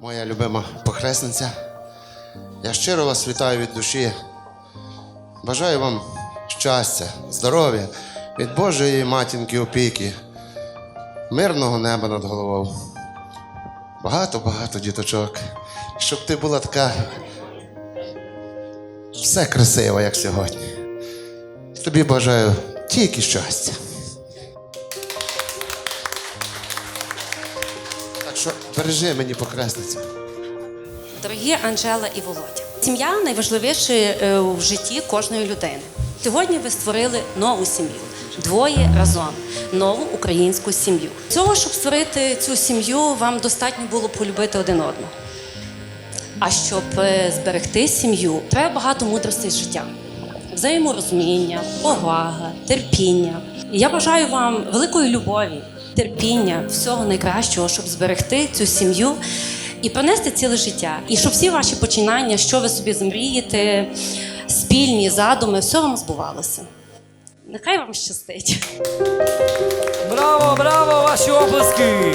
моя любима похресниця. Я щиро вас вітаю від душі. Бажаю вам щастя, здоров'я від Божої матінки опіки, мирного неба над головою. Багато-багато діточок. Щоб ти була така все красива, як сьогодні. Тобі бажаю тільки щастя. Що бережи мені похресницю. Дорогі Анжела і Володя, сім'я найважливіше в житті кожної людини. Сьогодні ви створили нову сім'ю. Двоє разом нову українську сім'ю. Цього, щоб створити цю сім'ю, вам достатньо було полюбити один одного. А щоб е, зберегти сім'ю, треба багато мудростей з життя, взаєморозуміння, повага, терпіння. Я бажаю вам великої любові, терпіння, всього найкращого, щоб зберегти цю сім'ю і пронести ціле життя. І щоб всі ваші починання, що ви собі замрієте, спільні задуми, все вам збувалося. Нехай вам щастить. Браво, браво, ваші оплески!